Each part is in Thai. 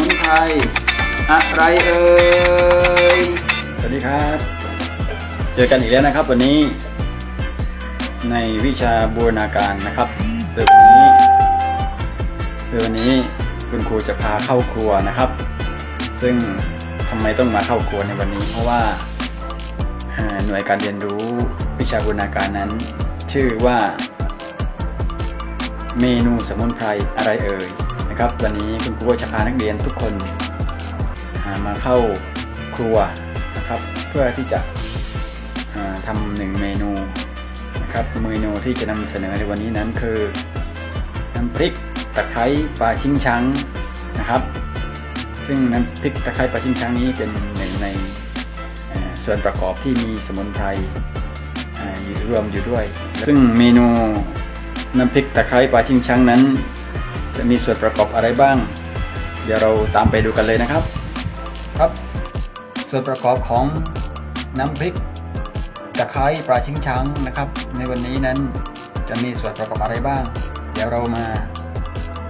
มุนไพรอะไรเอ่ยสวัสดีครับ เจอกันอีกแล้วนะครับ วันนี้ ในวิชาบูรณาการนะครับโดยวันนี้โดยวันนี้คุณครูจะพาเข้าครัวนะครับ ซึ่งทำไมต้องมาเข้าครัวในวันนี้ เพราะว่าหน่วยการเรียนรู้วิชาบูรณาการนั้น ชื่อว่า เมนูสมุนไพรอะไรเอ่ย ครับวันนี้คุณครูจะพานักเรียนทุกคนามาเข้าครัวนะครับเพื่อที่จะทำหนึ่งเมนูนะครับเมนูที่จะนำเสนอในวันนี้นั้นคือน้ำพริกตะไคร้ปลาชิงช้างนะครับ ซึ่งน้ำพริกตะไคร้ปลาชิงช้างนี้เป็นหนึ่งในส่วนประกอบที่มีสมุนไพรอ่าอยู่รวมอยู่ด้วย ซึ่งเมนูน้ำพริกตะไคร้ปลาชิงช้างนั้น จะมีส่วนประกอบอะไรบ้าง เดี๋ยวเราตามไปดูกันเลยนะครับ ครับ ส่วนประกอบของน้ำพริกตะไคร้ปลาชิงช้างนะครับ ในวันนี้นั้นจะมีส่วนประกอบอะไรบ้าง เดี๋ยวเรามา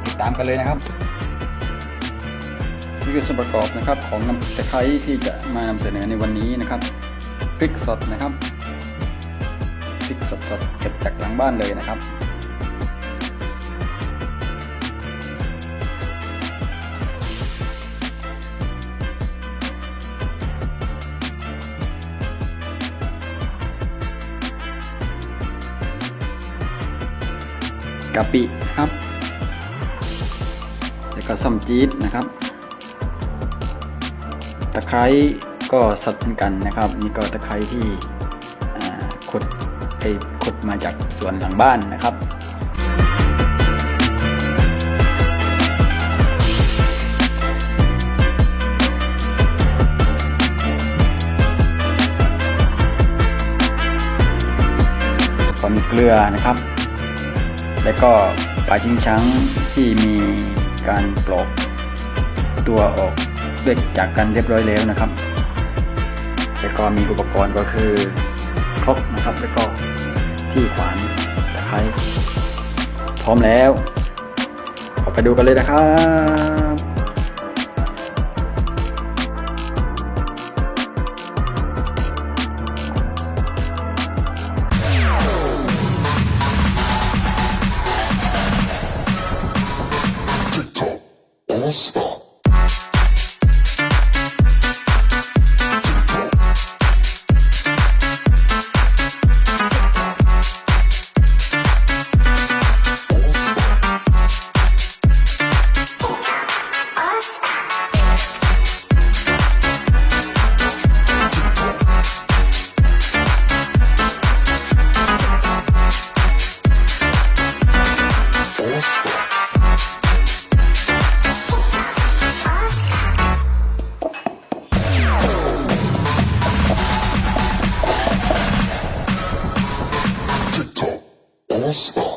ติดตามกันเลยนะครับนี่คือส่วนประกอบนะครับของน้ำตะไคร้ที่จะมานำเสนอในวันนี้นะครับพริกสดนะครับพริกสดๆเก็บจากหลังบ้านเลยนะครับ กะปินะครับแล้วก็ส้มจี๊ดนะครับ ตะไคร้ก็สดเหมือนกันนะครับนี่ก็ตะไคร้ที่ขุดไปขุดมาจากสวนหลังบ้านนะครับก็มีเกลือนะครับ แล้วก็ปลาชิงช้างที่มีการปลอกตัวออกด้วยจากกันเรียบร้อยแล้วนะครับแล้วก็มีอุปกรณ์ก็คือครบนะครับ แล้วก็ที่ขวานตะไคร้พร้อมแล้วเราไปดูกันเลยนะครับ ました。Christ.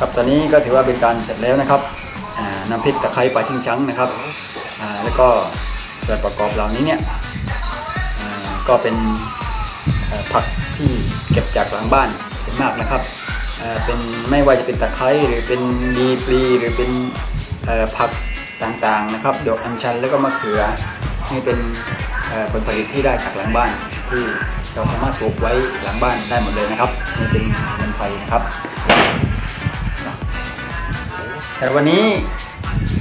ครับตอนนี้ก็ถือว่าเป็นการเสร็จแล้วนะครับน้ำพริกตะไคร้ปลาชิงช้างนะครับแล้วก็ส่วนประกอบเหล่านี้เนี่ยก็เป็นผักที่เก็บจากหลังบ้านส่วนมากนะครับเป็นไม่ว่าจะเป็นตะไคร้หรือเป็นดีปลีหรือเป็นผักต่างๆนะครับดอกอัญชันแล้วก็มะเขือนี่เป็นผลผลิตที่ได้จากหลังบ้านที่เราสามารถปลูกไว้หลังบ้านได้หมดเลยนะครับนี่เป็นสมุนไพรนะครับ แต่วันนี้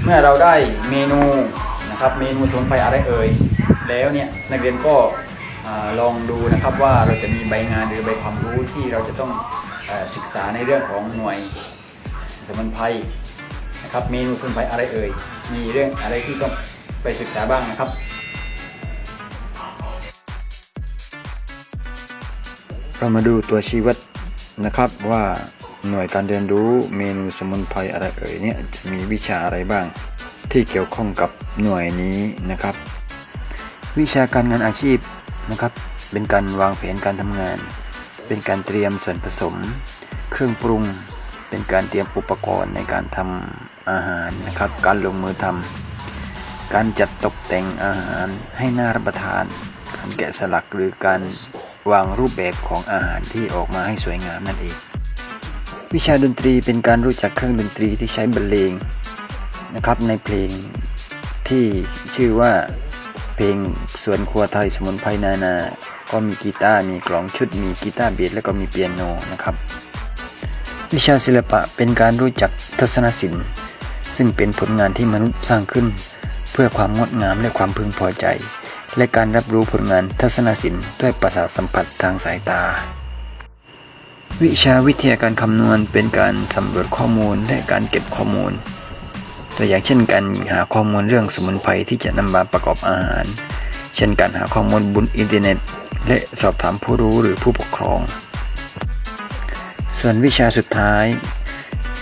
เมื่อเราได้เมนูนะครับเมนูสมุนไพรอะไรเอ่ยแล้วเนี่ยนักเรียนก็อลองดูนะครับว่าเราจะมีใบงานหรือใบความรู้ที่เราจะต้องอศึกษาในเรื่องของหน่วยสมุนไพรนะครับเมนูสมุนไพรอะไรเอ่ยมีเรื่องอะไรที่ต้องไปศึกษาบ้างนะครับเรามาดูตัวชี้วัดนะครับว่า หน่วยการเรียนรู้เมนูสมุนไพรอะไรเอ่ยเนี่ยจะมีวิชาอะไรบ้าง ที่เกี่ยวข้องกับหน่วยนี้นะครับ วิชาการงานอาชีพนะครับ เป็นการวางแผนการทำงาน เป็นการเตรียมส่วนผสม เครื่องปรุง เป็นการเตรียมอุปกรณ์ในการทำอาหารนะครับ การลงมือทำการจัดตกแต่งอาหารให้น่ารับประทาน การแกะสลักหรือการวางรูปแบบของอาหารที่ออกมาให้สวยงามนั่นเอง วิชาดนตรีเป็นการรู้จักเครื่องดนตรีที่ใช้บรรเลงนะครับในเพลงที่ชื่อว่าเพลงสวนครัวไทยสมุนไพรนานา ก็มีกีตาร์มีกลองชุดมีกีตาร์เบสแล้วก็มีเปียโนนะครับ วิชาศิลปะเป็นการรู้จักทัศนศิลป์ ซึ่งเป็นผลงานที่มนุษย์สร้างขึ้น เพื่อความงดงามและความพึงพอใจ และการรับรู้ผลงานทัศนศิลป์ด้วยประสาทสัมผัสทางสายตา วิชาวิทยาการคำนวณเป็นการสำรวจข้อมูลและการเก็บข้อมูล ตัวอย่างเช่นการหาข้อมูลเรื่องสมุนไพรที่จะนำมาประกอบอาหาร เช่นการหาข้อมูลบนอินเทอร์เน็ต และสอบถามผู้รู้หรือผู้ปกครอง ส่วนวิชาสุดท้าย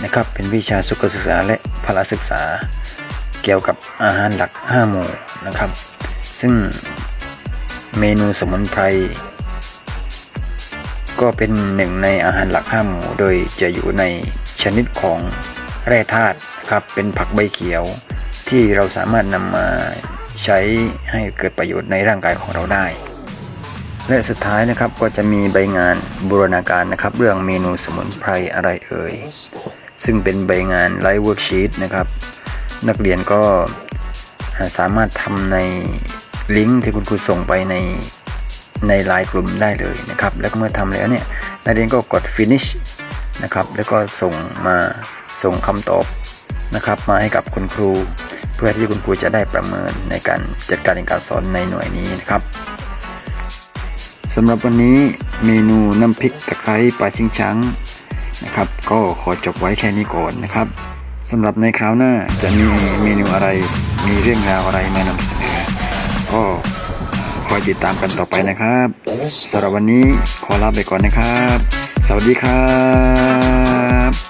นะครับเป็นวิชาสุขศึกษาและพละศึกษา เกี่ยวกับอาหารหลัก 5 หมู่นะครับ ซึ่งเมนูสมุนไพร ก็เป็นหนึ่งในอาหารหลักหมู่โดยจะอยู่ในชนิดของแร่ธาตุครับเป็นผักใบเขียว ที่เราสามารถนำมาใช้ให้เกิดประโยชน์ในร่างกายของเราได้ และสุดท้ายนะครับก็จะมีใบงานบูรณาการนะครับ เรื่องเมนูสมุนไพรอะไรเอ่ย ซึ่งเป็นใบงานไลฟ์เวิร์กชีตนะครับ นักเรียนก็สามารถทำในลิงก์ที่คุณครูส่งไปใน ในไลน์กลุ่มได้เลยนะครับ แล้วก็เมื่อทำแล้วเนี่ยนักเรียนก็กด finish นะครับ แล้วก็ส่งมาส่งคำตอบนะครับ มาให้กับคุณครู เพื่อที่คุณครูจะได้ประเมินในการจัดการเรียนการสอนในหน่วยนี้นะครับสำหรับวันนี้เมนูน้ำพริกตะไคร้ปลาชิงช้างนะครับ ก็ขอจบไว้แค่นี้ก่อนนะครับสำหรับในคราวหน้าจะมีเมนูอะไรมีเรื่องราวอะไรมานำเสนอก็ คอยติดตามกันต่อไปนะครับสำหรับวันนี้ขอลาไปก่อนนะครับ สวัสดีครับ